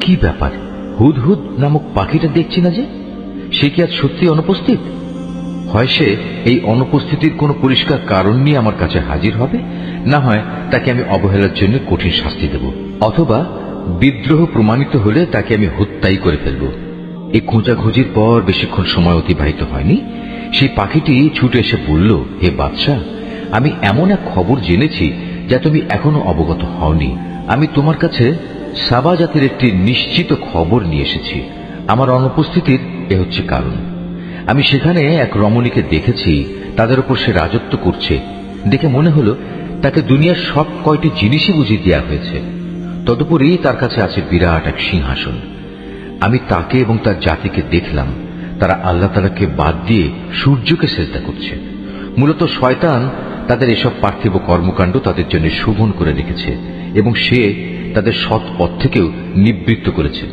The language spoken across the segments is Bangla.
কি ব্যাপার? হুদহুদ নামক পাখিটা দেখছি না যে? সে কি আজ সত্যি অনুপস্থিত? হয় সে এই অনুপস্থিতির কোনো পরিষ্কার কারণ নিয়ে আমার কাছে হাজির হবে? না হয় তাকে আমি অবহেলার জন্য কঠিন শাস্তি দেব। অথবা বিদ্রোহ প্রমাণিত হলে তাকে আমি হত্যাই করে ফেলব। এই খোঁজাখুঁজির পর বেশিক্ষণ সময় অতিবাহিত হয়নি? সেই পাখিটি ছুটে এসে বলল, হে বাদশাহ আমি এমন এক খবর জেনেছি যা তুমি এখনও অবগত হওনি। আমি তোমার কাছে সাবা জাতির একটি নিশ্চিত খবর নিয়ে এসেছি। আমার অনুপস্থিতির এ হচ্ছে কারণ। আমি সেখানে এক রমণীকে দেখেছি, তাদের উপর সে রাজত্ব করছে। দেখে মনে হলো, তাকে দুনিয়ার সব কয়টি জিনিসই বুঝিয়ে দেওয়া হয়েছে। তদুপরি তার কাছে আছে বিরাট এক সিংহাসন। আমি তাকে এবং তার জাতিকে দেখলাম। তারা আল্লাহ তালাকে বাদ দিয়ে সূর্যকে সেজদা করছে। মূলত শয়তান তাদের এসব পার্থিব কর্মকাণ্ড তাদের জন্য শোভন করে রেখেছে এবং সে তাদের সৎ পথ থেকেও নিবৃত্ত করেছে,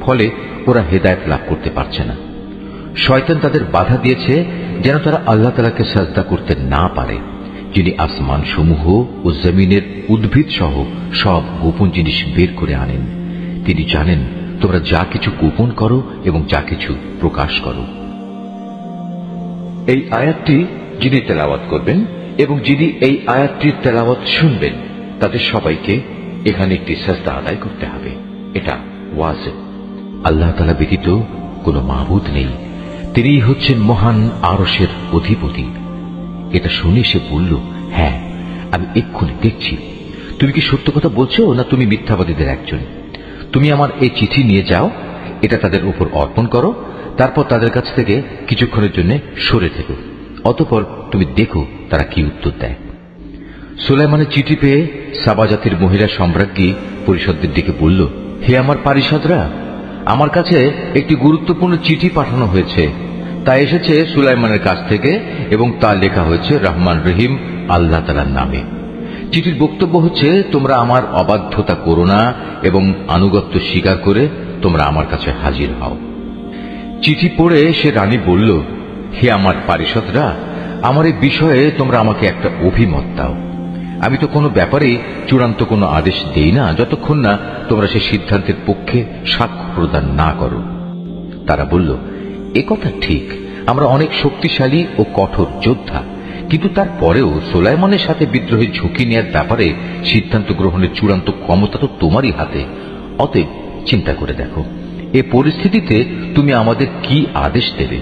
ফলে ওরা হেদায়ত লাভ করতে পারছে না। শয়তান তাদের বাধা দিয়েছে যেন তারা আল্লাহ তালাকে সাজদা করতে না পারে, যিনি আসমান সমূহ ও জমিনের উদ্ভিদ সহ সব গোপন জিনিস বের করে আনেন। তিনি জানেন, তোমরা যা কিছু গোপন করো এবং যা কিছু প্রকাশ করো। এই আয়াতটি যিনি তেলাওয়াত করবেন এবং যিনি এই আয়াতটির তেলাওয়াত শুনবেন, তাদের সবাইকে এখানে একটি সাজদা আদায় করতে হবে। এটা ওয়াজেব। আল্লাহ তালা ব্যতীত কোনো মাহবুদ নেই। তিনিই হচ্ছেন মহান আরসের অধিপতি। এটা শুনে সে বলল হ্যাঁ আমি এক্ষুনি দেখছি। তুমি কি সত্য কথা বলছো, না তুমি মিথ্যাবাদীদের একজন? তুমি আমার এই চিঠি নিয়ে যাও, এটা তাদের উপর অর্পণ করো, তারপর তাদের কাছ থেকে কিছুক্ষণের জন্য সরে থেকো। অতপর তুমি দেখো তারা কি উত্তর দেয়। সুলাইমানের চিঠি পেয়ে সাবাজাতির মহিলা সম্রাজ্ঞী পরিষদদের দিকে বলল, হে আমার পারিষদরা, আমার কাছে একটি গুরুত্বপূর্ণ চিঠি পাঠানো হয়েছে। তা এসেছে সুলাইমানের কাছ থেকে এবং তা লেখা হয়েছে রহমান রহিম আল্লাহ তালার নামে। চিঠির বক্তব্য হচ্ছে, তোমরা আমার অবাধ্যতা করো না এবং আনুগত্য স্বীকার করে তোমরা আমার কাছে হাজির হও। চিঠি পড়ে সে রানী বলল, হে আমার পারিষদরা, আমার এই বিষয়ে তোমরা আমাকে একটা অভিমত দাও। আমি তো কোনো ব্যাপারে চূড়ান্ত কোনো আদেশ দেই না, যতক্ষণ না তোমরা সে সিদ্ধান্তের পক্ষে সাক্ষ্য প্রদান না করো। তারা বলল, এ কথা ঠিক, আমরা অনেক শক্তিশালী ও কঠোর যোদ্ধা, কিন্তু তারপরেও সোলাইমনের সাথে বিদ্রোহের ঝুঁকি নেওয়ার ব্যাপারে সিদ্ধান্ত গ্রহণের চূড়ান্ত ক্ষমতা তো তোমারই হাতে। অতএব চিন্তা করে দেখো, এ পরিস্থিতিতে তুমি আমাদের কি আদেশ দেবে?